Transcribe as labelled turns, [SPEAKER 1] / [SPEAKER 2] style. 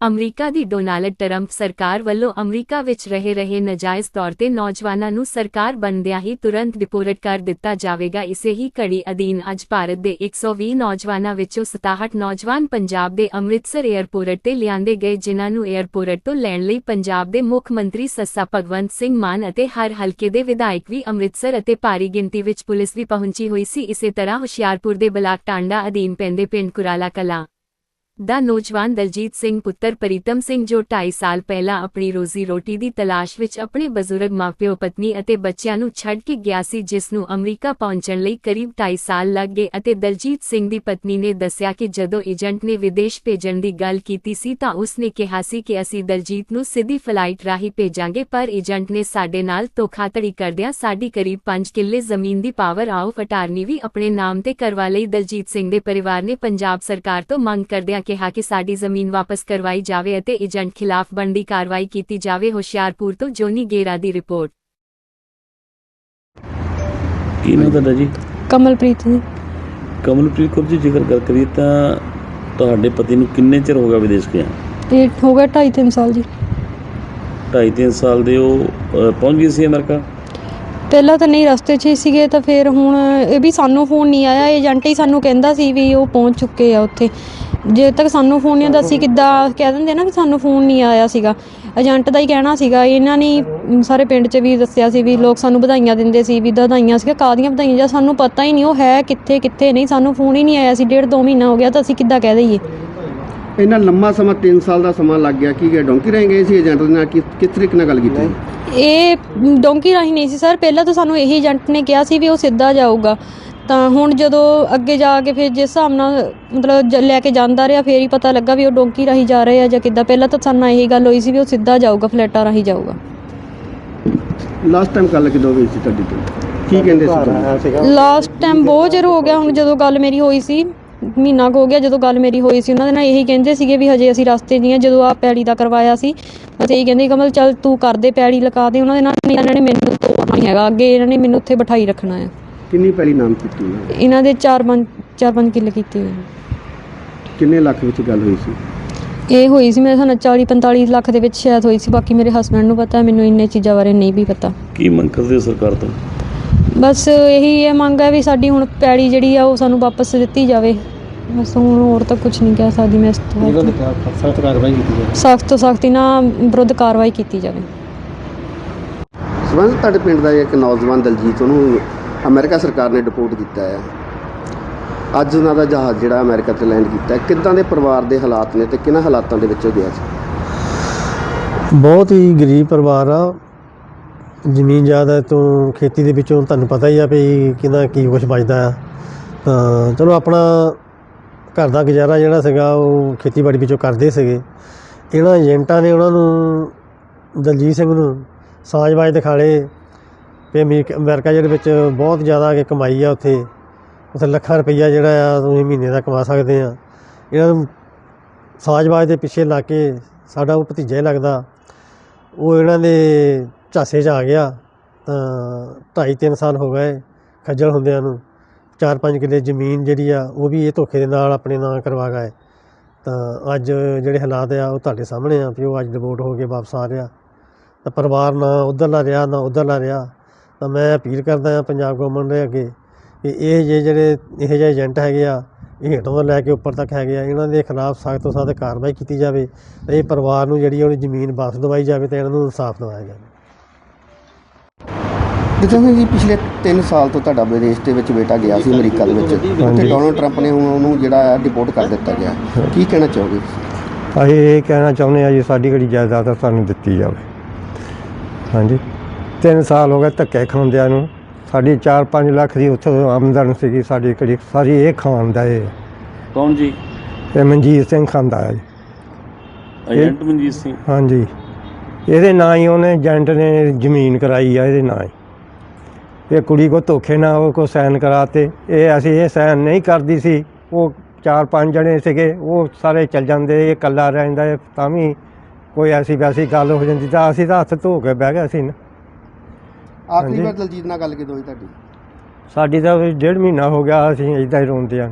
[SPEAKER 1] America ਦੀ Donald Trump ਸਰਕਾਰ ਵੱਲੋਂ America ਵਿੱਚ ਰਹੇ ਰਹੇ ਨਜਾਇਜ਼ ਤੌਰ ਤੇ ਨੌਜਵਾਨਾਂ ਨੂੰ ਸਰਕਾਰ ਬਣਦਿਆਂ ਹੀ ਤੁਰੰਤ ਡਿਪੋਰਟ ਕਰ ਦਿੱਤਾ ਜਾਵੇਗਾ। ਇਸੇ ਹੀ ਕੜੀ ਅਧੀਨ ਅੱਜ ਭਾਰਤ ਦੇ 120 ਨੌਜਵਾਨਾਂ ਵਿੱਚੋਂ 67 ਨੌਜਵਾਨ ਪੰਜਾਬ ਦੇ ਅੰਮ੍ਰਿਤਸਰ ਏਅਰਪੋਰਟ ਤੇ ਲਿਆਂਦੇ ਗਏ, ਜਿਨ੍ਹਾਂ ਨੂੰ ਏਅਰਪੋਰਟ ਤੋਂ ਲੈਣ ਲਈ ਪੰਜਾਬ ਦੇ ਮੁੱਖ ਮੰਤਰੀ ਸੱਸਾ ਭਗਵੰਤ ਸਿੰਘ ਮਾਨ ਅਤੇ ਹਰ ਹਲਕੇ ਦੇ ਵਿਧਾਇਕ ਵੀ ਅੰਮ੍ਰਿਤਸਰ ਅਤੇ ਭਾਰੀ ਗਿਣਤੀ ਵਿੱਚ ਪੁਲਿਸ ਵੀ ਪਹੁੰਚੀ ਹੋਈ ਸੀ। ਇਸੇ ਤਰ੍ਹਾਂ ਹੁਸ਼ਿਆਰਪੁਰ ਦੇ ਬਲਾਕ ਟਾਂਡਾ ਅਧੀਨ ਪੈਂਦੇ ਪਿੰਡ ਕੁਰਾਲਾ ਕਲਾਂ ਦਾ ਨੌਜਵਾਨ ਦਲਜੀਤ ਸਿੰਘ ਪੁੱਤਰ ਪ੍ਰੀਤਮ ਸਿੰਘ ਜੋ 2.5 ਸਾਲ ਪਹਿਲਾਂ ਆਪਣੀ ਰੋਜ਼ੀ ਰੋਟੀ ਦੀ ਤਲਾਸ਼ ਵਿੱਚ ਆਪਣੇ ਬਜ਼ੁਰਗ ਮਾਪਿਓ, ਪਤਨੀ ਅਤੇ ਬੱਚਿਆਂ ਨੂੰ ਛੱਡ ਕੇ ਗਿਆ ਸੀ, ਜਿਸ ਨੂੰ ਅਮਰੀਕਾ ਪਹੁੰਚਣ ਲਈ ਕਰੀਬ 2.5 ਸਾਲ ਲੱਗ ਗਏ ਅਤੇ ਦਲਜੀਤ ਸਿੰਘ ਦੀ ਪਤਨੀ ਨੇ ਦੱਸਿਆ ਕਿ ਜਦੋਂ ਏਜੰਟ ਨੇ ਵਿਦੇਸ਼ ਭੇਜਣ ਦੀ ਗੱਲ ਕੀਤੀ ਸੀ ਤਾਂ ਉਸ ਨੇ ਕਿਹਾ ਸੀ ਕਿ ਅਸੀਂ ਦਲਜੀਤ ਨੂੰ ਸਿੱਧੀ ਫਲਾਈਟ ਰਾਹੀਂ ਭੇਜਾਂਗੇ, ਪਰ ਏਜੰਟ ਨੇ ਸਾਡੇ ਨਾਲ ਧੋਖਾਧੜੀ ਕਰਦਿਆਂ ਸਾਡੀ ਕਰੀਬ 5 ਕਿੱਲੇ ਜ਼ਮੀਨ ਦੀ ਪਾਵਰ ਆਫ ਅਟਾਰਨੀ ਵੀ ਆਪਣੇ ਨਾਮ ਤੇ ਕਰਵਾ ਲਈ। ਦਲਜੀਤ ਸਿੰਘ ਦੇ ਪਰਿਵਾਰ ਨੇ ਪੰਜਾਬ ਸਰਕਾਰ ਤੋਂ ਮੰਗ ਕਰਦਿਆਂ ਕਿਹਾ ਕਿ ਸਾਡੀ ਜ਼ਮੀਨ ਵਾਪਸ ਕਰਵਾਈ ਜਾਵੇ ਅਤੇ ਏਜੰਟ ਖਿਲਾਫ ਬਣਦੀ ਕਾਰਵਾਈ ਕੀਤੀ ਜਾਵੇ ਹੁਸ਼ਿਆਰਪੁਰ ਤੋਂ ਜੋਨੀ ਗੇਰਾ ਦੀ ਰਿਪੋਰਟ।
[SPEAKER 2] ਕੀ ਨਾਮ ਤੁਹਾਡਾ ਜੀ?
[SPEAKER 3] ਕਮਲਪ੍ਰੀਤ ਜੀ।
[SPEAKER 2] ਕਮਲਪ੍ਰੀਤ ਕੌਰ ਜੀ ਜ਼ਿਕਰ ਕਰ ਕਰੀਏ ਤਾਂ ਤੁਹਾਡੇ ਪਤੀ ਨੂੰ ਕਿੰਨੇ ਚਿਰ ਹੋ ਗਿਆ ਵਿਦੇਸ਼ ਗਿਆ?
[SPEAKER 3] ਇਹ ਹੋ ਗਿਆ 2.5 3 ਸਾਲ ਜੀ।
[SPEAKER 2] 2.5 3 ਸਾਲ ਦੇ ਉਹ ਅਹ, ਪਹੁੰਚ ਗਏ ਸੀ ਅਮਰੀਕਾ?
[SPEAKER 3] ਪਹਿਲਾਂ ਤਾਂ ਨਹੀਂ ਰਸਤੇ 'ਚ ਹੀ ਸੀਗੇ ਤਾਂ ਫਿਰ ਹੁਣ ਇਹ ਵੀ ਸਾਨੂੰ ਫੋਨ ਨਹੀਂ ਆਇਆ ਏਜੰਟ ਹੀ ਸਾਨੂੰ ਕਹਿੰਦਾ ਸੀ ਵੀ ਉਹ ਪਹੁੰਚ ਚੁੱਕੇ ਆ ਉੱਥੇ। ਜੇ ਤੱਕ ਸਾਨੂੰ ਫੋਨ ਨਹੀਂ ਆਉਂਦਾ ਸੀ ਕਿੱਦਾਂ ਕਹਿ ਦਿੰਦੇ ਨਾ ਵੀ ਸਾਨੂੰ ਫੋਨ ਨਹੀਂ ਆਇਆ ਸੀਗਾ। ਏਜੰਟ ਦਾ ਹੀ ਕਹਿਣਾ ਸੀਗਾ ਇਹਨਾਂ ਨੇ ਸਾਰੇ ਪਿੰਡ 'ਚ ਵੀ ਦੱਸਿਆ ਸੀ ਵੀ ਲੋਕ ਸਾਨੂੰ ਵਧਾਈਆਂ ਦਿੰਦੇ ਸੀ ਵੀ ਵਧਾਈਆਂ ਸੀਗਾ ਕਾਦੀਆਂ ਵਧਾਈਆਂ? ਜਾਂ ਸਾਨੂੰ ਪਤਾ ਹੀ ਨਹੀਂ ਉਹ ਹੈ ਕਿੱਥੇ ਕਿੱਥੇ ਨਹੀਂ ਸਾਨੂੰ ਫੋਨ ਹੀ ਨਹੀਂ ਆਇਆ ਸੀ ਡੇਢ ਦੋ ਮਹੀਨਾ ਹੋ ਗਿਆ ਤਾਂ ਅਸੀਂ ਕਿੱਦਾਂ ਕਹਿ ਦਈਏ?
[SPEAKER 4] ਇੰਨਾ ਲੰਮਾ ਸਮਾਂ 3 ਸਾਲ ਦਾ ਸਮਾਂ ਲੱਗ ਗਿਆ ਕੀ ਡੋਂਕੀ ਰਹਿ ਗਏ ਸੀ ਏਜੰਟ ਦੇ ਨਾਲ ਕਿਸ ਕਿਸ ਤਰੀਕੇ ਨਾਲ ਗੱਲ ਕੀਤੀ?
[SPEAKER 3] ਇਹ ਡੋਂਕੀ ਰਾਹੀਂ ਨਹੀਂ ਸੀ ਸਰ ਪਹਿਲਾਂ ਤਾਂ ਸਾਨੂੰ ਇਹੀ ਏਜੰਟ ਨੇ ਕਿਹਾ ਸੀ ਵੀ ਉਹ ਸਿੱਧਾ ਜਾਊਗਾ। ਤਾਂ ਹੁਣ ਜਦੋਂ ਅੱਗੇ ਜਾ ਕੇ ਫਿਰ ਜਿਸ ਹਿਸਾਬ ਨਾਲ ਮਤਲਬ ਜ- ਲੈ ਕੇ ਜਾਂਦਾ ਰਿਹਾ ਫੇਰ ਹੀ ਪਤਾ ਲੱਗਾ ਵੀ ਉਹ ਡੋਂਕੀ ਰਾਹੀਂ ਜਾ ਰਹੇ ਆ ਜਾਂ ਕਿੱਦਾਂ। ਪਹਿਲਾਂ ਤਾਂ ਸਾਨੂੰ ਇਹੀ ਗੱਲ ਹੋਈ ਸੀ ਵੀ ਉਹ ਸਿੱਧਾ ਜਾਊਗਾ ਫਲੈਟਾਂ ਰਾਹੀਂ ਜਾਊਗਾ।
[SPEAKER 4] ਲਾਸਟ ਟਾਈਮ ਗੱਲ ਕਿਦੋਂ ਹੋਈ ਸੀ ਤੁਹਾਡੀ ਤੋਂ? ਕੀ ਕਹਿੰਦੇ ਸੀ ਤੁਹਾਨੂੰ?
[SPEAKER 3] ਲਾਸਟ ਟਾਈਮ ਬਹੁਤ ਚਿਰ ਹੋ ਗਿਆ ਹੁਣ ਜਦੋਂ ਗੱਲ ਮੇਰੀ ਹੋਈ ਸੀ ਮਹੀਨਾ ਕੁ ਹੋ ਗਿਆ ਜਦੋਂ ਗੱਲ ਮੇਰੀ ਹੋਈ ਸੀ ਉਹਨਾਂ ਦੇ ਨਾਲ ਇਹੀ ਕਹਿੰਦੇ ਸੀਗੇ ਵੀ ਹਜੇ ਅਸੀਂ ਰਸਤੇ 'ਚ ਹੀ ਆ ਜਦੋਂ ਆ ਪੈੜੀ ਦਾ ਕਰਵਾਇਆ ਸੀ ਅਸੀਂ ਇਹੀ ਕਹਿੰਦੇ ਕਮਲ ਚੱਲ ਤੂੰ ਕਰ ਦੇ ਪੈੜੀ ਲਗਾ ਦੇ ਉਹਨਾਂ ਦੇ ਨਾਲ ਨਹੀਂ, ਇਹਨਾਂ ਨੇ ਮੈਨੂੰ ਤੋੜਨਾ ਨਹੀਂ ਹੈਗਾ ਅੱਗੇ ਇਹਨਾਂ ਨੇ ਮੈਨੂੰ ਉੱਥੇ ਬਿਠਾਈ ਰੱਖਣਾ ਹੈ
[SPEAKER 4] ਕਿੰਨੀ ਪਹਿਲੀ ਨਾਮ ਕੀਤੀ ਨੇ?
[SPEAKER 3] ਇਹਨਾਂ ਦੇ 4-5 4-5 ਕਿੱਲੇ ਕੀਤੇ ਹੋਏ ਨੇ।
[SPEAKER 4] ਕਿੰਨੇ ਲੱਖ ਵਿੱਚ ਗੱਲ ਹੋਈ ਸੀ?
[SPEAKER 3] ਇਹ ਹੋਈ ਸੀ ਮੇਰੇ ਸਾਨੂੰ 40-45 ਲੱਖ ਦੇ ਵਿੱਚ ਸ਼ਾਇਦ ਹੋਈ ਸੀ ਬਾਕੀ ਮੇਰੇ ਹਸਬੰਡ ਨੂੰ ਪਤਾ ਮੈਨੂੰ ਇੰਨੇ ਚੀਜ਼ਾਂ ਬਾਰੇ ਨਹੀਂ ਵੀ ਪਤਾ।
[SPEAKER 2] ਕੀ ਮੰਗ ਕਰਦੇ ਹੋ ਸਰਕਾਰ ਤੋਂ?
[SPEAKER 3] ਬਸ ਇਹੀ ਇਹ ਮੰਗ ਹੈ ਵੀ ਸਾਡੀ ਹੁਣ ਪੈੜੀ ਜਿਹੜੀ ਆ ਉਹ ਸਾਨੂੰ ਵਾਪਸ ਦਿੱਤੀ ਜਾਵੇ। ਬਸ ਹੁਣ ਹੋਰ ਤਾਂ ਕੁਝ ਨਹੀਂ ਕਹਿ ਸਕਦੀ ਮੈਂ ਇਸ ਤੋਂ
[SPEAKER 4] ਸਖਤ ਕਾਰਵਾਈ ਕੀਤੀ ਹੈ
[SPEAKER 3] ਸਖਤ ਤੋਂ ਸਖਤੀ ਨਾਲ ਵਿਰੁੱਧ ਕਾਰਵਾਈ ਕੀਤੀ ਜਾਵੇ।
[SPEAKER 4] ਸਬੰਧ ਤੁਹਾਡੇ ਪਿੰਡ ਦਾ ਇੱਕ ਨੌਜਵਾਨ ਦਲਜੀਤ ਉਹਨੂੰ ਅਮਰੀਕਾ ਸਰਕਾਰ ਨੇ ਡਿਪੋਰਟ ਕੀਤਾ ਹੈ। ਅੱਜ ਉਹਨਾਂ ਦਾ ਜਹਾਜ਼ ਜਿਹੜਾ ਅਮਰੀਕਾ ਤੇ ਲੈਂਡ ਕੀਤਾ ਕਿੱਦਾਂ ਦੇ ਪਰਿਵਾਰ ਦੇ ਹਾਲਾਤ ਨੇ ਤੇ ਕਿਹਨਾਂ ਹਾਲਾਤਾਂ ਦੇ ਵਿੱਚ ਉਹ ਗਿਆ ਸੀ?
[SPEAKER 5] ਬਹੁਤ ਹੀ ਗਰੀਬ ਪਰਿਵਾਰ ਆ। ਜ਼ਮੀਨ ਜ਼ਿਆਦਾ ਤੋਂ ਖੇਤੀ ਦੇ ਵਿੱਚੋਂ ਤੁਹਾਨੂੰ ਪਤਾ ਹੀ ਆ ਵੀ ਕਿੰਨਾ ਕੀ ਕੁਝ ਬਚਦਾ ਆ। ਤਾਂ ਚਲੋ ਆਪਣਾ ਘਰ ਦਾ ਗੁਜ਼ਾਰਾ ਜਿਹੜਾ ਸੀਗਾ, ਉਹ ਖੇਤੀਬਾੜੀ ਵਿੱਚੋਂ ਕਰਦੇ ਸੀਗੇ। ਇਹਨਾਂ ਏਜੰਟਾਂ ਨੇ ਉਹਨਾਂ ਨੂੰ, ਦਲਜੀਤ ਸਿੰਘ ਨੂੰ ਸਾਜ਼ਬਾਜ਼ ਦਿਖਾਲੇ ਵੀ ਅਮਰੀਕ- ਅਮਰੀਕਾ ਜਿਹੜੇ ਵਿੱਚ ਬਹੁਤ ਜ਼ਿਆਦਾ ਕਿ ਕਮਾਈ ਆ ਉੱਥੇ। ਉੱਥੇ ਲੱਖਾਂ ਰੁਪਈਆ ਜਿਹੜਾ ਆ, ਤੁਸੀਂ ਮਹੀਨੇ ਦਾ ਕਮਾ ਸਕਦੇ ਆ। ਇਹਨਾਂ ਨੂੰ ਸਾਜ਼ਬਾਜ਼ ਦੇ ਪਿੱਛੇ ਲਾ ਕੇ ਸਾਡਾ ਉਹ ਭਤੀਜਾ ਹੀ ਲੱਗਦਾ। ਉਹ ਇਹਨਾਂ ਦੇ ਝਾਸੇ 'ਚ ਆ ਗਿਆ। ਤਾਂ ਢਾਈ ਤਿੰਨ ਸਾਲ ਹੋ ਗਏ ਖੱਜਲ ਹੁੰਦਿਆਂ ਨੂੰ। ਚਾਰ ਪੰਜ ਕਿੱਲੇ ਜ਼ਮੀਨ ਜਿਹੜੀ ਆ, ਉਹ ਵੀ ਇਹ ਧੋਖੇ ਦੇ ਨਾਲ ਆਪਣੇ ਨਾਂ ਕਰਵਾ ਗਏ। ਤਾਂ ਅੱਜ ਜਿਹੜੇ ਹਾਲਾਤ ਆ, ਉਹ ਤੁਹਾਡੇ ਸਾਹਮਣੇ ਆ ਵੀ ਉਹ ਅੱਜ ਡਿਵੋਰਟ ਹੋ ਕੇ ਵਾਪਸ ਆ ਰਿਹਾ। ਤਾਂ ਪਰਿਵਾਰ ਨਾ ਉੱਧਰਲਾ ਰਿਹਾ, ਨਾ ਉੱਧਰਲਾ ਰਿਹਾ। ਤਾਂ ਮੈਂ ਅਪੀਲ ਕਰਦਾ ਆ ਪੰਜਾਬ ਗੌਰਮੈਂਟ ਦੇ ਅੱਗੇ ਕਿ ਇਹ ਜੇ ਜਿਹੜੇ ਇਹੋ ਜਿਹੇ ਏਜੰਟ ਹੈਗੇ ਆ ਇਹ ਹੇਠੋਂ ਤੋਂ ਲੈ ਕੇ ਉੱਪਰ ਤੱਕ ਹੈਗੇ ਆ ਇਹਨਾਂ ਦੇ ਖਿਲਾਫ ਸਖਤ ਤੋਂ ਸਖਤ ਕਾਰਵਾਈ ਕੀਤੀ ਜਾਵੇ ਤੇ ਇਹ ਪਰਿਵਾਰ ਨੂੰ ਜਿਹੜੀ ਉਹਦੀ ਜ਼ਮੀਨ ਵਾਪਸ ਦਵਾਈ ਜਾਵੇ ਤੇ ਇਹਨਾਂ ਨੂੰ ਇਨਸਾਫ ਦਿਵਾਇਆ ਜਾਵੇ।
[SPEAKER 4] ਜਿੱਦਾਂ ਜੀ ਪਿਛਲੇ 3 ਸਾਲ ਤੋਂ ਤੁਹਾਡਾ ਵਿਦੇਸ਼ ਦੇ ਵਿੱਚ ਬੇਟਾ ਗਿਆ ਸੀ ਅਮਰੀਕਾ ਦੇ ਵਿੱਚ ਉੱਥੇ। ਡੋਨਲਡ ਟਰੰਪ ਨੇ ਹੁਣ ਉਹਨੂੰ ਜਿਹੜਾ ਡਿਪੋਰਟ ਕਰ ਦਿੱਤਾ ਗਿਆ। ਕੀ ਕਹਿਣਾ ਚਾਹੋਗੇ
[SPEAKER 5] ਅਸੀਂ ਇਹ ਕਹਿਣਾ ਚਾਹੁੰਦੇ ਆ ਜੀ ਸਾਡੀ ਜਿਹੜੀ ਜਾਇਦਾਦ ਸਾਨੂੰ ਦਿੱਤੀ ਜਾਵੇ। ਹਾਂਜੀ। 3 ਸਾਲ ਹੋ ਗਏ ਧੱਕੇ ਖਾਂਦਿਆਂ ਨੂੰ। ਸਾਡੀ 4-5 ਲੱਖ ਦੀ ਉੱਥੇ ਆਮਦਨ ਸੀਗੀ ਸਾਡੀ ਕਿਹੜੀ ਸਾਰੀ ਇਹ ਖਾਂਦਾ ਇਹ।
[SPEAKER 2] ਕੌਣ ਜੀ?
[SPEAKER 5] ਤੇ ਮਨਜੀਤ ਸਿੰਘ ਖਾਂਦਾ ਹੈ
[SPEAKER 2] ਏਜੰਟ ਮਨਜੀਤ ਸਿੰਘ?
[SPEAKER 5] ਹਾਂਜੀ। ਇਹਦੇ ਨਾਂ ਹੀ ਉਹਨੇ ਏਜੰਟ ਨੇ ਜ਼ਮੀਨ ਕਰਾਈ ਆ ਇਹਦੇ ਨਾਂ ਹੀ। ਇਹ ਕੁੜੀ ਕੋ ਧੋਖੇ ਨਾਲ ਉਹ ਕੋ ਸਾਈਨ ਕਰਾਤੇ। ਇਹ ਅਸੀਂ ਇਹ ਸਾਈਨ ਨਹੀਂ ਕਰਦੀ ਸੀ। ਉਹ ਚਾਰ ਪੰਜ ਜਣੇ ਸੀਗੇ ਉਹ ਸਾਰੇ ਚੱਲ ਜਾਂਦੇ ਇਹ ਇਕੱਲਾ ਰਹਿੰਦਾ ਤਾਂ ਵੀ ਕੋਈ ਐਸੀ ਵੈਸੀ ਗੱਲ ਹੋ ਜਾਂਦੀ ਤਾਂ ਅਸੀਂ ਤਾਂ ਹੱਥ ਧੋ ਕੇ ਬਹਿ ਗਏ ਸੀ ਨਾ।
[SPEAKER 4] ਆਖਰੀ
[SPEAKER 5] ਹਾਂਜੀ।
[SPEAKER 4] ਵਾਰ ਦਲਜੀਤ ਨਾਲ ਗੱਲ ਕਿਦੋਂ ਹੋਈ ਤੁਹਾਡੀ
[SPEAKER 5] ਸਾਡੀ ਤਾਂ ਵੀ ਡੇਢ ਮਹੀਨਾ ਹੋ ਗਿਆ ਅਸੀਂ ਇਦਾਂ ਹੀ ਰੋਂਦੇ ਆ